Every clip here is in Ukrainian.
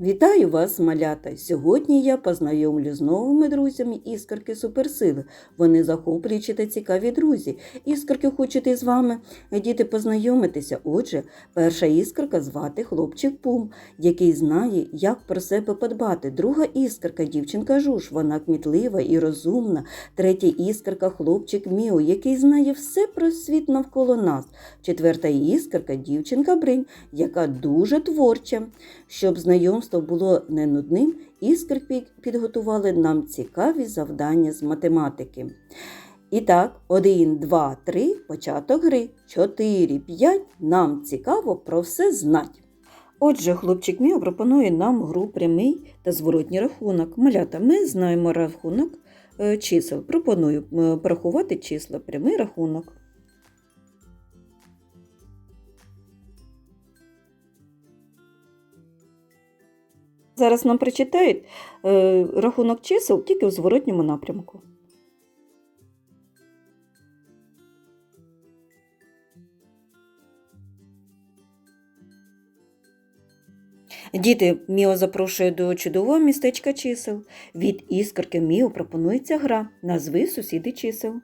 Вітаю вас, малята! Сьогодні я познайомлю з новими друзями іскорки суперсили. Вони захоплюючі та цікаві друзі. Іскорки хочуть із вами, діти, познайомитися. Отже, перша іскорка звати хлопчик Пум, який знає, як про себе подбати. Друга іскорка дівчинка Жуж, вона кмітлива і розумна. Третя іскорка хлопчик Міо, який знає все про світ навколо нас. Четверта іскорка дівчинка Бринь, яка дуже творча. Щоб знайомство було не нудним, іскорки підготували нам цікаві завдання з математики. І так, 1, 2, 3, початок гри. 4, 5. Нам цікаво про все знать. Отже, хлопчик Міо пропонує нам гру прямий та зворотній рахунок. Малята, ми знаємо рахунок е, чисел. Пропоную е, порахувати числа, прямий рахунок. Зараз нам прочитають е, рахунок чисел тільки в зворотньому напрямку. Діти Міо запрошує до чудового містечка чисел. Від іскорки Міо пропонується гра. Назви сусіди чисел.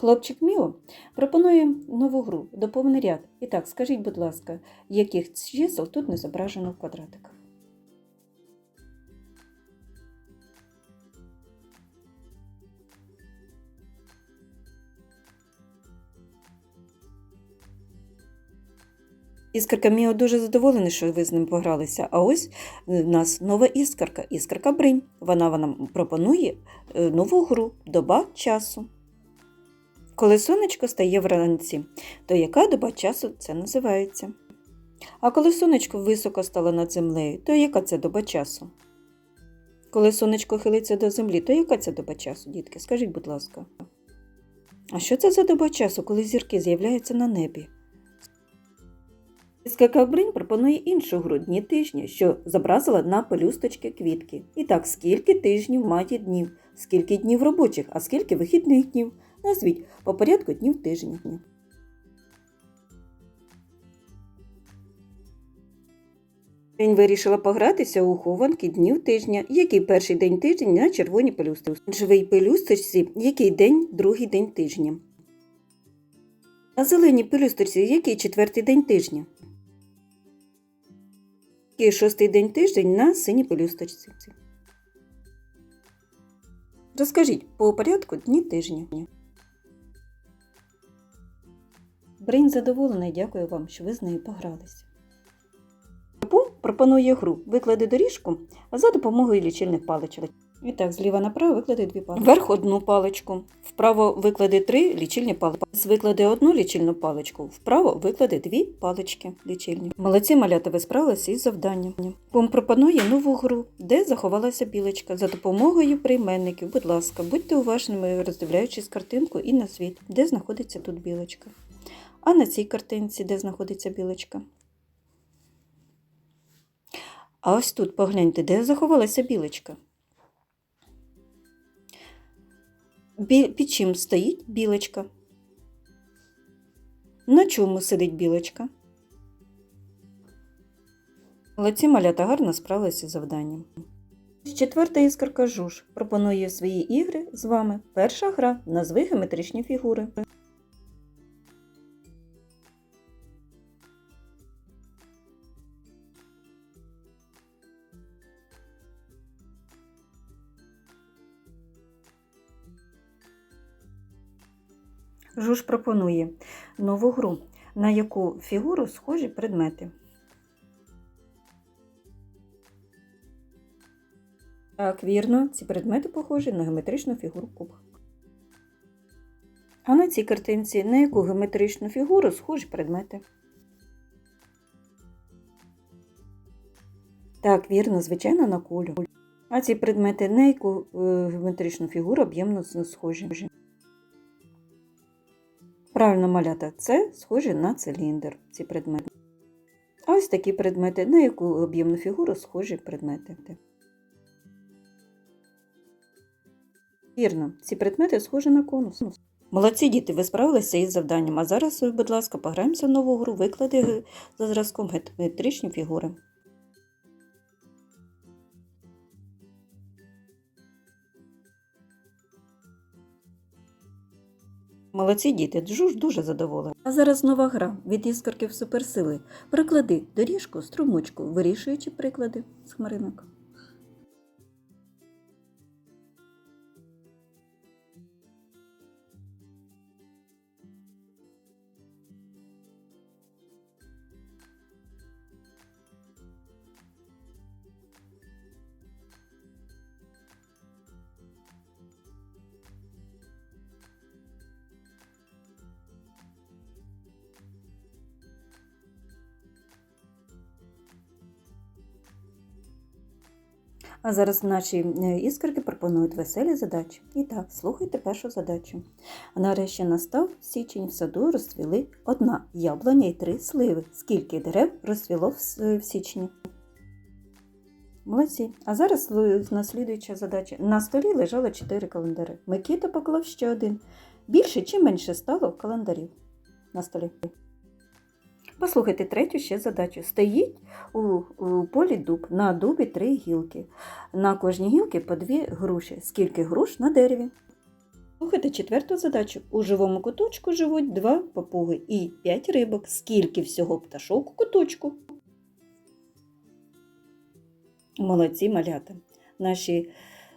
Хлопчик Міо пропонує нову гру доповнений ряд. І так, скажіть, будь ласка, яких чисел тут не зображено в квадратиках? Іскорка Міо дуже задоволений, що ви з ним погралися. А ось в нас нова іскорка, іскорка Бринь. Вона нам пропонує е, нову гру доба часу. Коли сонечко стає вранці, то яка доба часу це називається? А коли сонечко високо стало над землею, то яка це доба часу? Коли сонечко хилиться до землі, то яка це доба часу, дітки? Скажіть, будь ласка. А що це за доба часу, коли зірки з'являються на небі? Скакавбринь пропонує іншу гру дні тижня, що зобразила на пелюсточки квітки. І так, скільки тижнів має днів, скільки днів робочих, а скільки вихідних днів. Назвіть по порядку днів тижня. Він вирішила погратися у хованки днів тижня. Який перший день тижня на червоній пелюстці? Живий пелюсточці, який день другий день тижня. На зеленій пелюсточці, який четвертий день тижня? Який шостий день тиждень на синій пелюсточці. Розкажіть по порядку дні тижня. Брейн задоволений, дякую вам, що ви з нею погралися. Пум пропонує гру виклади доріжку за допомогою лічильних паличок. І так, зліва направо виклади дві палички. Вверх одну паличку, вправо виклади три лічильні палички. Виклади одну лічильну паличку, вправо виклади дві палички лічильні. Молодці малята, ви справилися із завданням. Пум пропонує нову гру, де заховалася білочка. За допомогою прийменників, будь ласка, будьте уважними, роздивляючись картинку і на світ, де знаходиться тут білочка. А на цій картинці, де знаходиться білочка. А ось тут погляньте, де заховалася білочка. Бі... Під чим стоїть білочка? На чому сидить білочка? Молодці малята гарно справилися з завданням. Четверта іскорка Жуж пропонує свої ігри з вами. Перша гра назви геометричні фігури. Жуж пропонує нову гру, на яку фігуру схожі предмети. Так, вірно, ці предмети похожі на геометричну фігуру куб. А на цій картинці на яку геометричну фігуру схожі предмети? Так, вірно, звичайно, на кулю. А ці предмети на яку е, геометричну фігуру об'ємно схожі? Правильно малята, це схоже на циліндр, ці предмети. А ось такі предмети, на яку об'ємну фігуру схожі предмети. Вірно, ці предмети схожі на конус. Молодці діти, ви справилися із завданням. А зараз, будь ласка, пограємося в нову гру, виклади за зразком геометричні фігури. Молодці діти, дуже, дуже задоволені. А зараз нова гра від іскорків суперсили. Приклади доріжку, струмочку, вирішуючи приклади з хмаринок. А зараз наші е, іскорки пропонують веселі задачі. І так, слухайте першу задачу. Нарешті настав січень в саду розцвіли одна яблуня і три сливи. Скільки дерев розцвіло в січні? Молодці. А зараз лу- наслідуюча задача. На столі лежало чотири календари. Микита поклав ще один. Більше чи менше стало календарів на столі? Послухайте третю ще задачу. Стоїть у, полі дуб, на дубі три гілки. На кожній гілці по дві груші. Скільки груш на дереві? Слухайте четверту задачу. У живому куточку живуть два папуги і п'ять рибок. Скільки всього пташок у куточку? Молодці малята. Наші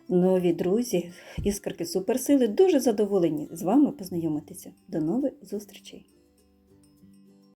нові друзі, іскорки суперсили, дуже задоволені з вами познайомитися. До нових зустрічей!